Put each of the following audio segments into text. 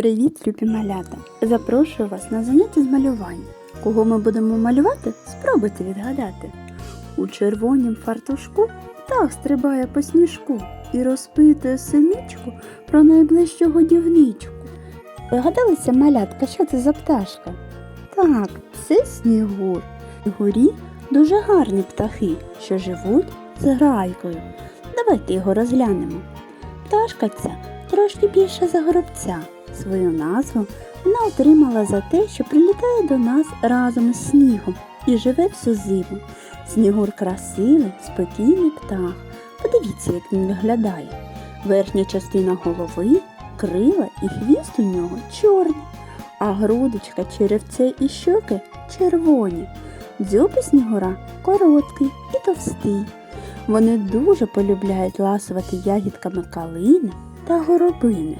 Привіт, любі малята! Запрошую вас на заняття з малювання. Кого ми будемо малювати, спробуйте відгадати. У червонім фартушку птах стрибає по сніжку і розпитує синичку про найближчу годівничку. Догадалися, малятка, що це за пташка? Так, це снігур. Снігурі дуже гарні птахи, що живуть з грайкою. Давайте його розглянемо. Пташка ця трошки більша за горобця. Свою назву вона отримала за те, що прилітає до нас разом із снігом і живе всю зиму. Снігур красивий, спокійний птах. Подивіться, як він виглядає. Верхня частина голови, крила і хвіст у нього чорні, а грудочка, черевце і щоки червоні. Дзьоби снігура короткий і товстий. Вони дуже полюбляють ласувати ягідками калини та горобини.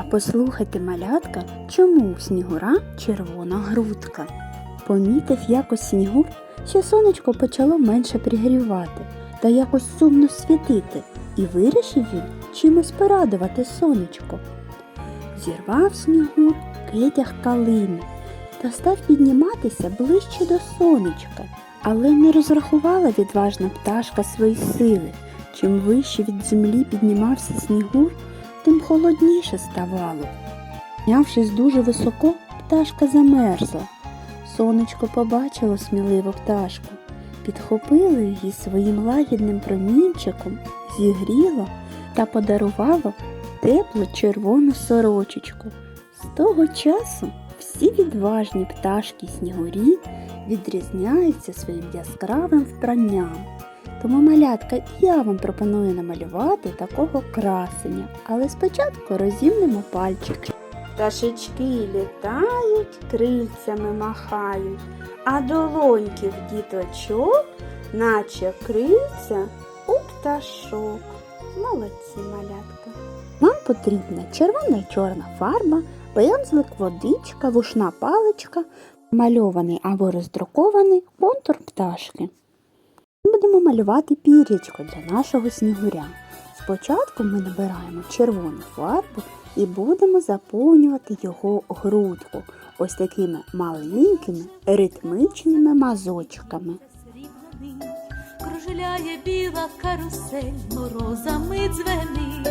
А послухайте, малятка, чому у снігура червона грудка? Помітив якось снігур, що сонечко почало менше пригрівати та якось сумно світити, і вирішив він чимось порадувати сонечко. Зірвав снігур китях калини та став підніматися ближче до сонечка, але не розрахувала відважна пташка свої сили. Чим вище від землі піднімався снігур, тим холодніше ставало. Нявшись дуже високо, пташка замерзла. Сонечко побачило сміливу пташку, підхопило її своїм лагідним промінчиком, зігріло та подарувало теплу червону сорочечку. З того часу всі відважні пташки снігурі відрізняються своїм яскравим вбранням. Тому, малятка, я вам пропоную намалювати такого красення, але спочатку розімнемо пальчики. Пташечки літають, крильцями махають, а долоньки в діточок, наче крильця у пташок. Молодці малятка. Нам потрібна червона і чорна фарба, пензлик, водичка, вушна паличка, мальований або роздрукований контур пташки. Будемо малювати пір'ячко для нашого снігуря. Спочатку ми набираємо червону фарбу і будемо заповнювати його грудку ось такими маленькими ритмічними мазочками. Кружляє біла карусель, морозами дзвенить.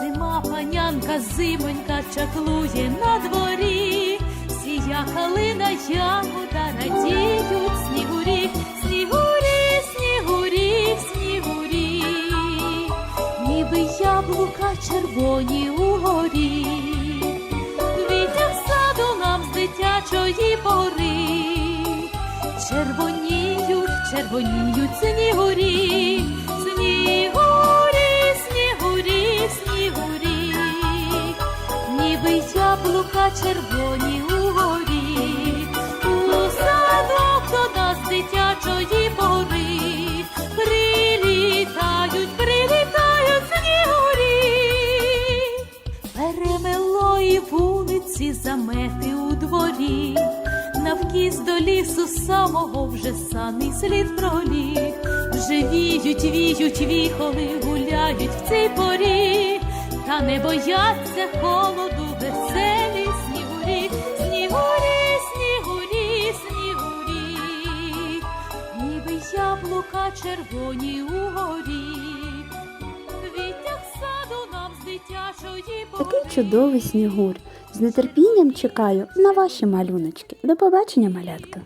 Зима панянка, зимонька чаклує на дворі. Сія калина, ягода радіють червоні угорі. Вітер саду нам з дитячої пори. Червоніють, червоніють снігурі, снігурі, снігурі, снігурі, ніби яблука червоні угорі, у садок до нас дитячої пори, перемело і вулиці замети у дворі. Навкіз до лісу самого вже саний слід проліг. Вже віють, віють віхоли, гуляють в цій порі, та не бояться холоду веселі снігурі, снігурі, снігурі, снігурі, ніби яблука червоні угорі. Такий чудовий снігур. З нетерпінням чекаю на ваші малюночки. До побачення, малятка!